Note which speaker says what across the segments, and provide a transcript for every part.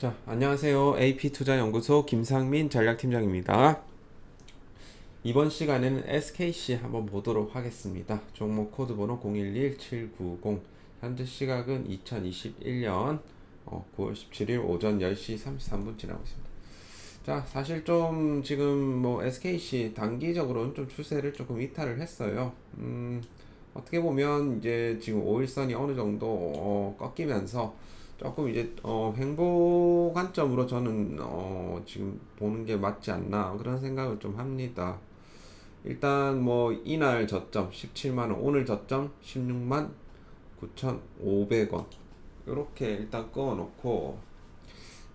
Speaker 1: 자, 안녕하세요. AP투자연구소 김상민 전략팀장입니다. 이번 시간에는 SKC 한번 보도록 하겠습니다. 종목 코드 번호 011790. 현재 시각은 2021년 9월 17일 오전 10시 33분 지나고 있습니다. 자, 사실 좀 지금 뭐 SKC 단기적으로는 좀 추세를 조금 이탈을 했어요. 음, 어떻게 보면 이제 지금 5일선이 어느 정도 어, 꺾이면서 조금 이제 어, 횡보 관점으로 저는 어, 지금 보는 게 맞지 않나 그런 생각을 좀 합니다. 일단 뭐 이날 저점 17만 원, 오늘 저점 16만 9,500원 이렇게 일단 꺼놓고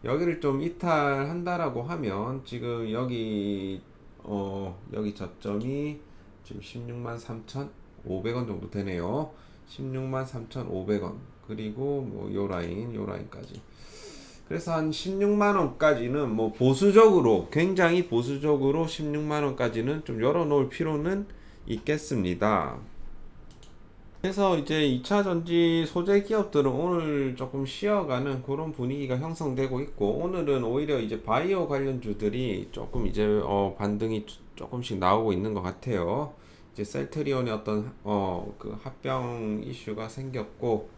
Speaker 1: 여기를 좀 이탈한다라고 하면 지금 여기 어 여기 저점이 지금 16만 3,500원 정도 되네요. 16만 3,500원 그리고 뭐 요 라인 요 라인까지 그래서 한 16만 원까지는 뭐 보수적으로 굉장히 보수적으로 16만 원까지는 좀 열어 놓을 필요는 있겠습니다. 그래서 이제 2차 전지 소재 기업들은 오늘 조금 쉬어가는 그런 분위기가 형성되고 있고 오늘은 오히려 이제 바이오 관련주들이 조금 이제 어 반등이 조금씩 나오고 있는 것 같아요. 이제 셀트리온의 어떤 어 그 합병 이슈가 생겼고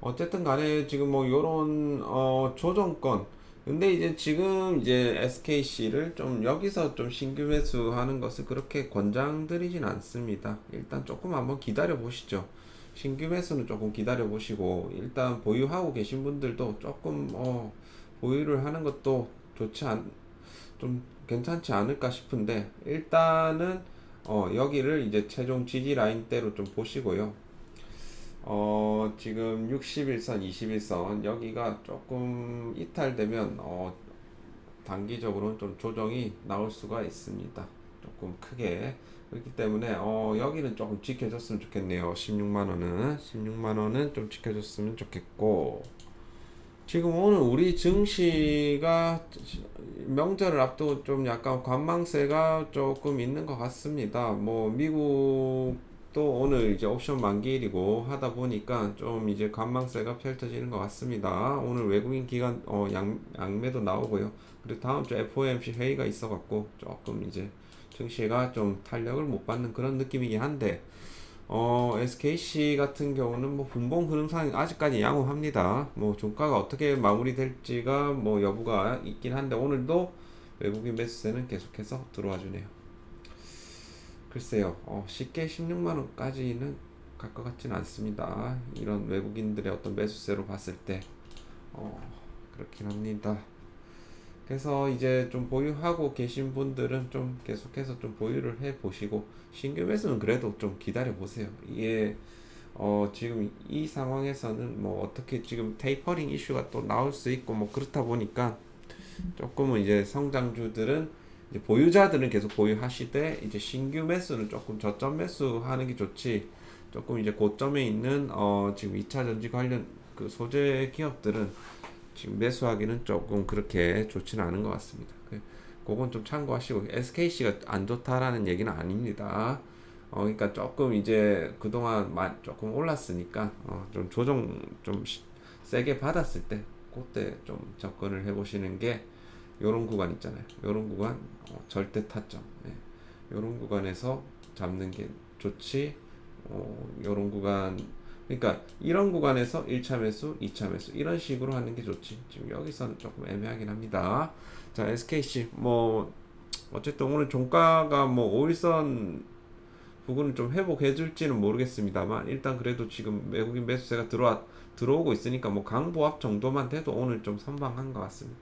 Speaker 1: 어쨌든 간에 지금 뭐 요런 어 조정권 근데 이제 지금 이제 SKC를 좀 여기서 좀 신규 매수하는 것을 그렇게 권장드리진 않습니다. 일단 조금 한번 기다려 보시죠. 신규 매수는 조금 기다려 보시고 일단 보유하고 계신 분들도 조금 어 보유를 하는 것도 좋지 않 좀 괜찮지 않을까 싶은데 일단은 어 여기를 이제 최종 지지 라인대로 좀 보시고요. 어, 지금 61선, 21선 여기가 조금 이탈되면 어, 단기적으로는 좀 조정이 나올 수가 있습니다. 조금 크게 그렇기 때문에 어, 여기는 조금 지켜줬으면 좋겠네요. 16만 원은 16만 원은 좀 지켜줬으면 좋겠고 지금 오늘 우리 증시가 명절을 앞두고 좀 약간 관망세가 조금 있는 것 같습니다. 뭐 미국 또 오늘 이제 옵션 만기일이고 하다 보니까 좀 이제 관망세가 펼쳐지는 것 같습니다. 오늘 외국인 기관 어, 양, 양매도 나오고요. 그리고 다음 주 FOMC 회의가 있어갖고 조금 이제 증시가 좀 탄력을 못 받는 그런 느낌이긴 한데 어, SKC 같은 경우는 뭐 분봉 흐름상 아직까지 양호합니다. 뭐 종가가 어떻게 마무리될지가 뭐 여부가 있긴 한데 오늘도 외국인 매수세는 계속해서 들어와 주네요. 글쎄요, 어, 쉽게 16만 원까지는 갈 것 같지는 않습니다. 이런 외국인들의 어떤 매수세로 봤을 때, 어, 그렇긴 합니다. 그래서 이제 좀 보유하고 계신 분들은 좀 계속해서 좀 보유를 해 보시고 신규 매수는 그래도 좀 기다려 보세요. 이게 어 지금 이 상황에서는 뭐 어떻게 지금 테이퍼링 이슈가 또 나올 수 있고 뭐 그렇다 보니까 조금은 이제 성장주들은 보유자들은 계속 보유하시되 이제 신규 매수는 조금 저점 매수하는 게 좋지 조금 이제 고점에 있는 어 지금 2차 전지 관련 그 소재 기업들은 지금 매수하기는 조금 그렇게 좋지는 않은 것 같습니다. 그, 그건 좀 참고하시고 SKC가 안 좋다라는 얘기는 아닙니다. 어, 그러니까 조금 이제 그동안 조금 올랐으니까 어, 좀 조정 좀 세게 받았을 때 그때 좀 접근을 해보시는 게 요런 구간 있잖아요. 요런 구간 어, 절대 타점. 네. 요런 구간에서 잡는 게 좋지. 어, 요런 구간 그러니까 이런 구간에서 1차 매수, 2차 매수 이런 식으로 하는 게 좋지. 지금 여기서는 조금 애매하긴 합니다. 자, SKC 뭐 어쨌든 오늘 종가가 뭐 5일선 부분을 좀 회복해 줄지는 모르겠습니다만 일단 그래도 지금 외국인 매수세가 들어와 들어오고 있으니까 뭐 강보합 정도만 돼도 오늘 좀 선방한 것 같습니다.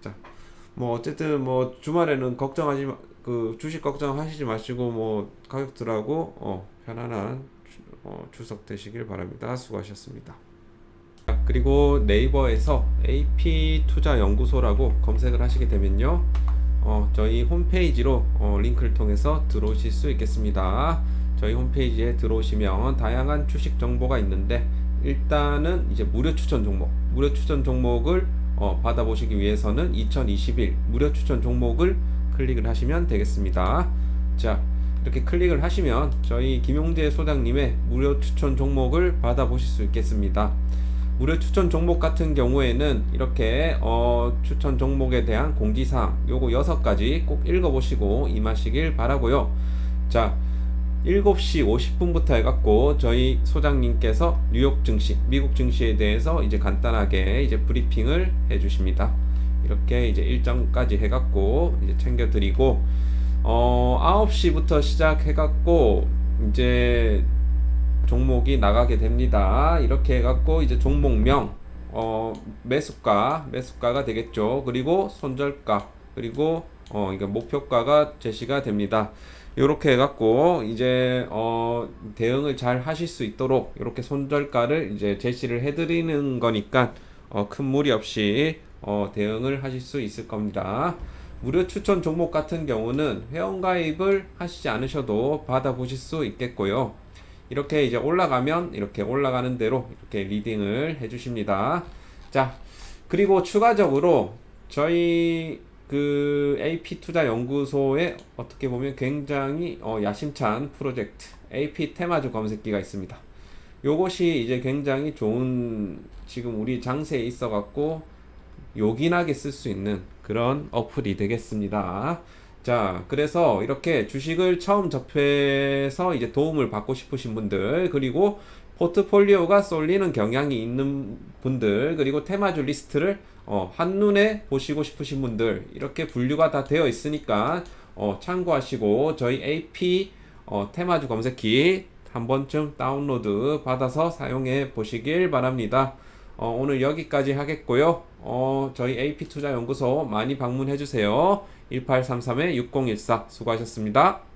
Speaker 1: 자, 뭐 어쨌든 뭐 주말에는 걱정하지 마, 그 주식 걱정하시지 마시고 뭐 가격들하고 어 편안한 어, 추석 되시길 바랍니다. 수고하셨습니다. 그리고 네이버에서 AP 투자 연구소라고 검색을 하시게 되면요. 어, 저희 홈페이지로 어, 링크를 통해서 들어오실 수 있겠습니다. 저희 홈페이지에 들어오시면 다양한 주식 정보가 있는데 일단은 이제 무료 추천 종목, 무료 추천 종목을 어, 받아보시기 위해서는 2021 무료 추천 종목을 클릭을 하시면 되겠습니다. 자, 이렇게 클릭을 하시면 저희 김용재 소장님의 무료 추천 종목을 받아보실 수 있겠습니다. 무료 추천 종목 같은 경우에는 이렇게 어, 추천 종목에 대한 공지사항 요거 여섯 가지 꼭 읽어보시고 임하시길 바라고요. 자, 7시 50분부터 해갖고 저희 소장님께서 뉴욕 증시, 미국 증시에 대해서 이제 간단하게 이제 브리핑을 해주십니다. 이렇게 이제 일정까지 해갖고 이제 챙겨드리고 어 9시부터 시작해갖고 이제 종목이 나가게 됩니다. 이렇게 해갖고 이제 종목명 어 매수가 매수가가 되겠죠. 그리고 손절가 그리고 어 이게 목표가가 제시가 됩니다. 이렇게 해갖고 이제 어 대응을 잘 하실 수 있도록 이렇게 손절가를 이제 제시를 해드리는 거니까 어 큰 무리 없이 어 대응을 하실 수 있을 겁니다. 무료 추천 종목 같은 경우는 회원가입을 하시지 않으셔도 받아보실 수 있겠고요. 이렇게 이제 올라가면 이렇게 올라가는 대로 이렇게 리딩을 해주십니다. 자, 그리고 추가적으로 저희 그 AP 투자 연구소에 어떻게 보면 굉장히 어, 야심찬 프로젝트 AP 테마주 검색기가 있습니다. 요것이 이제 굉장히 좋은 지금 우리 장세에 있어 갖고 요긴하게 쓸 수 있는 그런 어플이 되겠습니다. 자, 그래서 이렇게 주식을 처음 접해서 이제 도움을 받고 싶으신 분들, 그리고 포트폴리오가 쏠리는 경향이 있는 분들, 그리고 테마주 리스트를 어, 한눈에 보시고 싶으신 분들, 이렇게 분류가 다 되어 있으니까 어, 참고하시고 저희 AP 어, 테마주 검색기 한 번쯤 다운로드 받아서 사용해 보시길 바랍니다. 어, 오늘 여기까지 하겠고요. 어, 저희 AP 투자 연구소 많이 방문해 주세요. 1833-6014 수고하셨습니다.